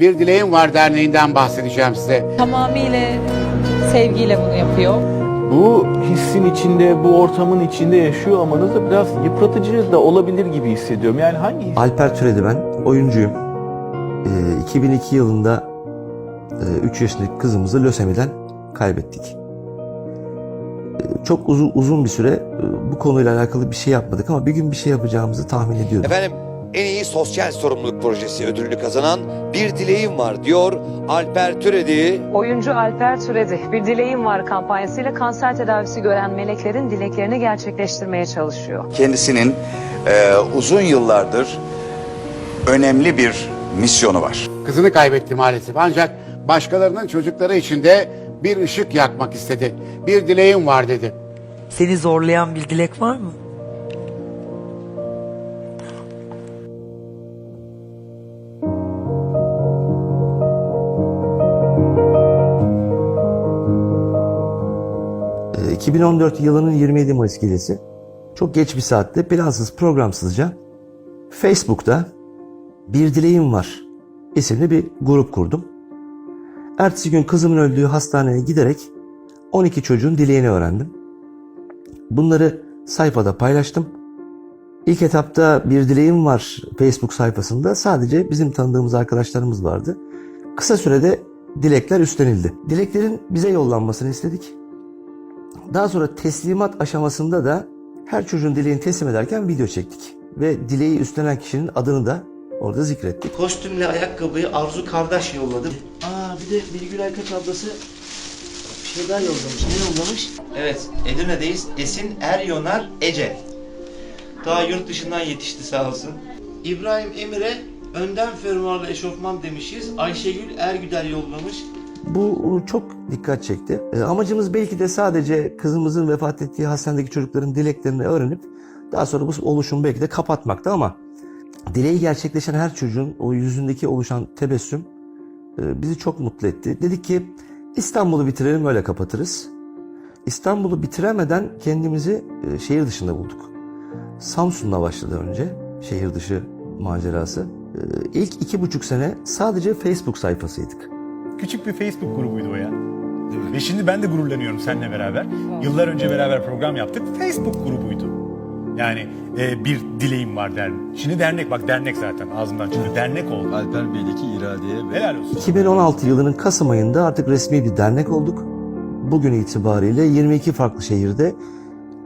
Bir Dileğim Var Derneği'nden bahsedeceğim size. Tamamıyla sevgiyle bunu yapıyor. Bu hissin içinde, bu ortamın içinde yaşıyor olmanız da biraz yıpratıcı da olabilir gibi hissediyorum. Yani hangi his? Alper Türedi ben, oyuncuyum. Ee, 2002 yılında 3 yaşındaki kızımızı lösemiden kaybettik. Ee, Çok uzun uzun bir süre e, bu konuyla alakalı bir şey yapmadık ama bir gün bir şey yapacağımızı tahmin ediyorduk. Efendim en iyi sosyal sorumluluk projesi ödülünü kazanan Bir Dileğim Var diyor Alper Türedi. Oyuncu Alper Türedi, Bir Dileğim Var kampanyasıyla kanser tedavisi gören meleklerin dileklerini gerçekleştirmeye çalışıyor. Kendisinin e, uzun yıllardır önemli bir misyonu var. Kızını kaybetti maalesef ancak başkalarının çocukları için de bir ışık yakmak istedi. Bir dileğim var dedi. Seni zorlayan bir dilek var mı? 2014 yılının 27 Mayıs gecesi çok geç bir saatte plansız programsızca Facebook'ta Bir Dileğim Var isimli bir grup kurdum. Ertesi gün kızımın öldüğü hastaneye giderek 12 çocuğun dileğini öğrendim. Bunları sayfada paylaştım. İlk etapta Bir Dileğim Var Facebook sayfasında sadece bizim tanıdığımız arkadaşlarımız vardı. Kısa sürede dilekler üstlenildi. Dileklerin bize yollanmasını istedik. Daha sonra teslimat aşamasında da her çocuğun dileğini teslim ederken video çektik. Ve dileği üstlenen kişinin adını da orada zikrettik. Kostümle ayakkabıyı Arzu kardeş yolladı. Aa bir de Bilgül Aykak ablası bir şey daha yollamış. Ne yollamış? Evet Edirne'deyiz. Esin Eryonar Ece. Daha yurt dışından yetişti sağ olsun. İbrahim Emir'e önden fermuarlı eşofman demişiz. Ayşegül Ergüder yollamış. Bu çok dikkat çekti. E, amacımız belki de sadece kızımızın vefat ettiği hastanedeki çocukların dileklerini öğrenip daha sonra bu oluşumu belki de kapatmakta ama dileği gerçekleşen her çocuğun o yüzündeki oluşan tebessüm e, bizi çok mutlu etti. Dedik ki İstanbul'u bitirelim öyle kapatırız. İstanbul'u bitiremeden kendimizi e, şehir dışında bulduk. Samsun'la başladı önce şehir dışı macerası. İlk iki buçuk sene sadece Facebook sayfasıydık. Küçük bir Facebook grubuydu o ya. Ve şimdi ben de gururlanıyorum seninle beraber. Yıllar önce beraber program yaptık. Facebook grubuydu. Yani e, bir dileğim var der. Şimdi dernek bak dernek zaten ağzımdan çıktı. Dernek oldu. Alper Bey'deki iradeye ve Helal olsun. 2016 yılının Kasım ayında artık resmi bir dernek olduk. Bugün itibariyle 22 farklı şehirde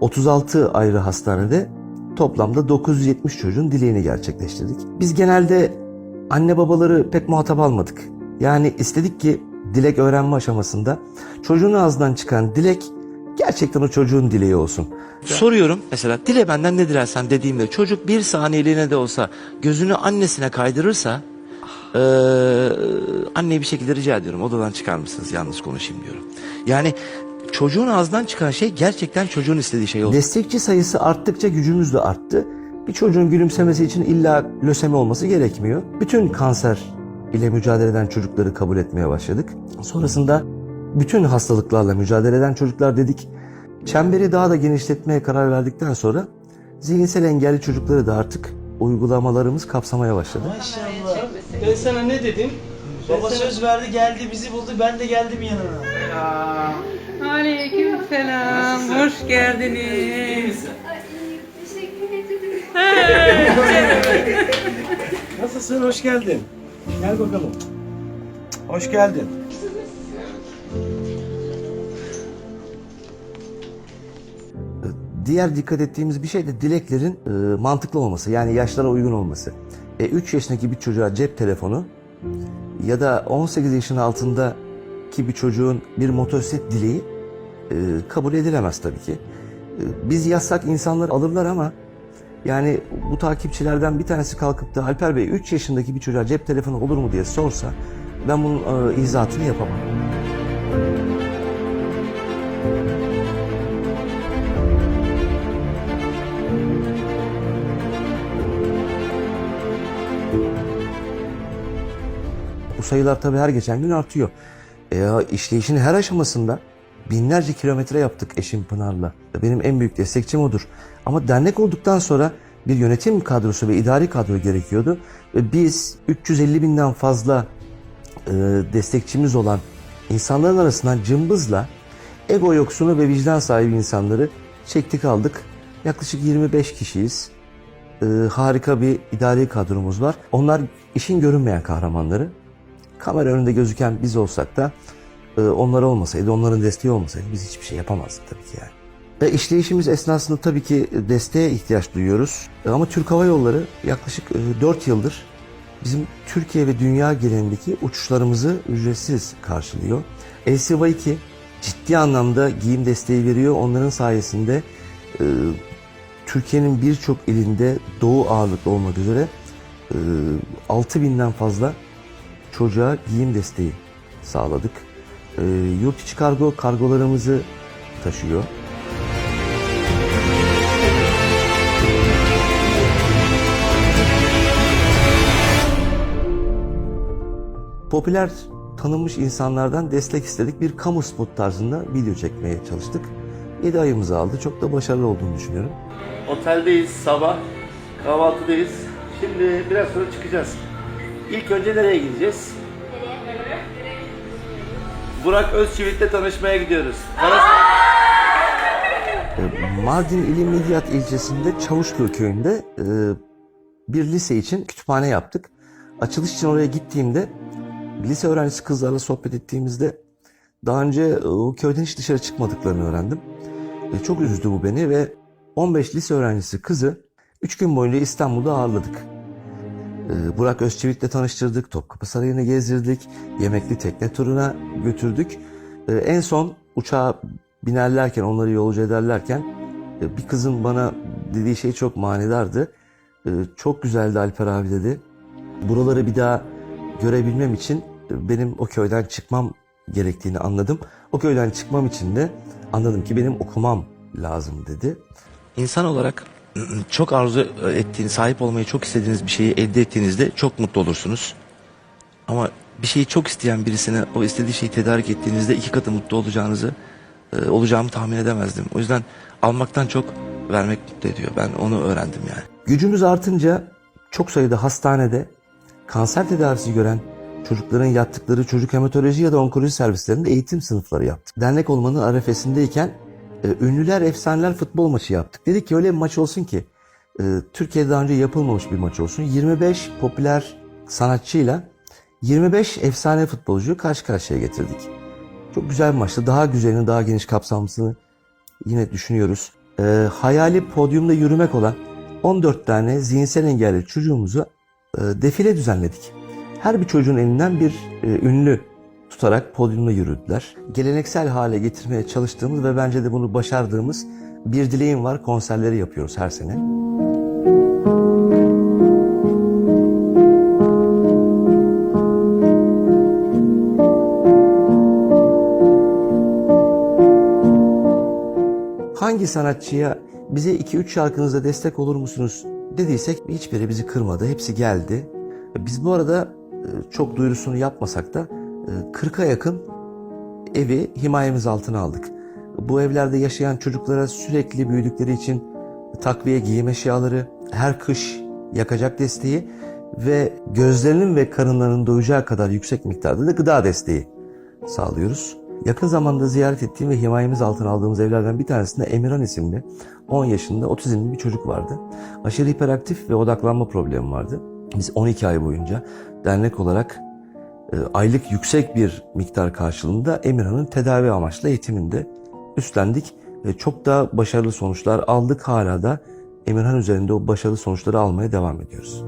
36 ayrı hastanede toplamda 970 çocuğun dileğini gerçekleştirdik. Biz genelde anne babaları pek muhatap almadık. Yani istedik ki dilek öğrenme aşamasında çocuğun ağzından çıkan dilek gerçekten o çocuğun dileği olsun. Soruyorum mesela dile benden ne dilersen dediğimde çocuk bir saniyeliğine de olsa gözünü annesine kaydırırsa eee anneyi bir şekilde rica ediyorum odadan çıkar mısınız yalnız konuşayım diyorum. Yani çocuğun ağzından çıkan şey gerçekten çocuğun istediği şey olsun. Destekçi sayısı arttıkça gücümüz de arttı. Bir çocuğun gülümsemesi için illa lösemi olması gerekmiyor. Bütün kanser ile mücadele eden çocukları kabul etmeye başladık. Sonrasında bütün hastalıklarla mücadele eden çocuklar dedik. Çemberi daha da genişletmeye karar verdikten sonra zihinsel engelli çocukları da artık uygulamalarımız kapsamaya başladı. Maşallah. Ben sana ne dedim? Baba söz verdi geldi bizi buldu ben de geldim yanına. Aleyküm selam. Hoş geldiniz. Nasılsın hoş geldin. Gel bakalım. Hoş geldin. Diğer dikkat ettiğimiz bir şey de dileklerin e, mantıklı olması. Yani yaşlara uygun olması. E, 3 yaşındaki bir çocuğa cep telefonu ya da 18 yaşın altındaki bir çocuğun bir motosiklet dileği e, kabul edilemez tabii ki. E, biz yazsak insanlar alırlar ama yani bu takipçilerden bir tanesi kalkıp da Alper Bey 3 yaşındaki bir çocuğa cep telefonu olur mu diye sorsa ben bunun e, izahatını yapamam. Bu sayılar tabii her geçen gün artıyor. E işleyişin her aşamasında binlerce kilometre yaptık eşim Pınar'la. Benim en büyük destekçim odur. Ama dernek olduktan sonra bir yönetim kadrosu ve idari kadro gerekiyordu. Ve biz 350 binden fazla e, destekçimiz olan insanların arasından cımbızla ego yoksunu ve vicdan sahibi insanları çektik aldık. Yaklaşık 25 kişiyiz. E, harika bir idari kadromuz var. Onlar işin görünmeyen kahramanları. Kamera önünde gözüken biz olsak da onlar olmasaydı, onların desteği olmasaydı biz hiçbir şey yapamazdık tabii ki yani. Ve işleyişimiz esnasında tabii ki desteğe ihtiyaç duyuyoruz. E, Ama Türk Hava Yolları yaklaşık 4 yıldır bizim Türkiye ve dünya genelindeki uçuşlarımızı ücretsiz karşılıyor. LCY2 ciddi anlamda giyim desteği veriyor. Onların sayesinde e, Türkiye'nin birçok ilinde doğu ağırlıklı olmak üzere e, 6000'den fazla çocuğa giyim desteği sağladık. E, yurt içi kargo kargolarımızı taşıyor. Popüler tanınmış insanlardan destek istedik. Bir kamu spot tarzında video çekmeye çalıştık. 7 ayımızı aldı. Çok da başarılı olduğunu düşünüyorum. Oteldeyiz sabah. Kahvaltıdayız. Şimdi biraz sonra çıkacağız. İlk önce nereye gideceğiz? Burak Özçivit'le tanışmaya gidiyoruz. E, Mardin ili Midyat ilçesinde Çavuşköy köyünde e, bir lise için kütüphane yaptık. Açılış için oraya gittiğimde lise öğrencisi kızlarla sohbet ettiğimizde daha önce e, o köyden hiç dışarı çıkmadıklarını öğrendim. E, Çok üzdü bu beni ve 15 lise öğrencisi kızı 3 gün boyunca İstanbul'da ağırladık. E, Burak Özçivit'le tanıştırdık, Topkapı Sarayı'nı gezdirdik, yemekli tekne turuna götürdük. E, En son uçağa binerlerken, onları yolcu ederlerken e, bir kızın bana dediği şey çok manidardı. E, Çok güzeldi Alper abi dedi. Buraları bir daha görebilmem için e, benim o köyden çıkmam gerektiğini anladım. O köyden çıkmam için de anladım ki benim okumam lazım dedi. İnsan olarak çok arzu ettiğiniz, sahip olmayı çok istediğiniz bir şeyi elde ettiğinizde çok mutlu olursunuz. Ama bir şeyi çok isteyen birisine o istediği şeyi tedarik ettiğinizde iki katı mutlu olacağınızı e, olacağımı tahmin edemezdim. O yüzden almaktan çok vermek mutlu ediyor. Ben onu öğrendim yani. Gücümüz artınca çok sayıda hastanede kanser tedavisi gören çocukların yattıkları çocuk hematoloji ya da onkoloji servislerinde eğitim sınıfları yaptık. Dernek olmanın arefesindeyken ünlüler efsaneler futbol maçı yaptık. Dedik ki öyle bir maç olsun ki e, Türkiye'de daha önce yapılmamış bir maç olsun. 25 popüler sanatçıyla 25 efsane futbolcuyu karşı karşıya getirdik. Çok güzel bir maçtı. Daha güzelini, daha geniş kapsamlısını yine düşünüyoruz. E, hayali podyumda yürümek olan 14 tane zihinsel engelli çocuğumuzu e, defile düzenledik. Her bir çocuğun elinden bir e, ünlü tutarak podyumda yürüdüler. Geleneksel hale getirmeye çalıştığımız ve bence de bunu başardığımız bir dileğim var. Konserleri yapıyoruz her sene. Hangi sanatçıya bize 2-3 şarkınızda destek olur musunuz dediysek hiçbiri bizi kırmadı. Hepsi geldi. Biz bu arada e, çok duyurusunu yapmasak da 40'a yakın evi himayemiz altına aldık. Bu evlerde yaşayan çocuklara sürekli büyüdükleri için takviye giyim eşyaları, her kış yakacak desteği ve gözlerinin ve karınlarının doyacağı kadar yüksek miktarda da gıda desteği sağlıyoruz. Yakın zamanda ziyaret ettiğim ve himayemiz altına aldığımız evlerden bir tanesinde Emirhan isimli 10 yaşında otizmli bir çocuk vardı. Aşırı hiperaktif ve odaklanma problemi vardı. Biz 12 ay boyunca dernek olarak aylık yüksek bir miktar karşılığında Emirhan'ın tedavi amaçlı eğitiminde üstlendik ve çok da başarılı sonuçlar aldık. Hala da Emirhan üzerinde o başarılı sonuçları almaya devam ediyoruz.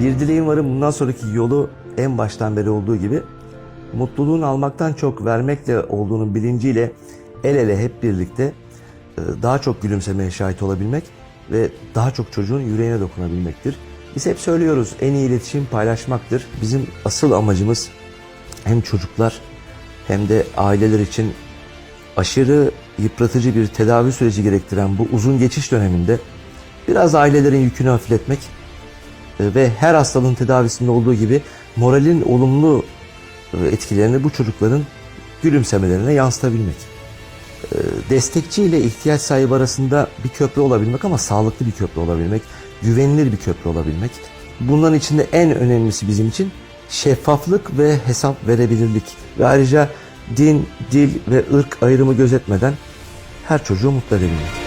Bir dileğim varım bundan sonraki yolu en baştan beri olduğu gibi mutluluğun almaktan çok vermekle olduğunun bilinciyle el ele hep birlikte e, daha çok gülümsemeye şahit olabilmek ve daha çok çocuğun yüreğine dokunabilmektir. Biz hep söylüyoruz en iyi iletişim paylaşmaktır. Bizim asıl amacımız hem çocuklar hem de aileler için aşırı yıpratıcı bir tedavi süreci gerektiren bu uzun geçiş döneminde biraz ailelerin yükünü hafifletmek e, ve her hastalığın tedavisinde olduğu gibi moralin olumlu etkilerini bu çocukların gülümsemelerine yansıtabilmek. E, Destekçi ile ihtiyaç sahibi arasında bir köprü olabilmek ama sağlıklı bir köprü olabilmek, güvenilir bir köprü olabilmek. Bunların içinde en önemlisi bizim için şeffaflık ve hesap verebilirlik ve ayrıca din, dil ve ırk ayrımı gözetmeden her çocuğu mutlu edebilmek.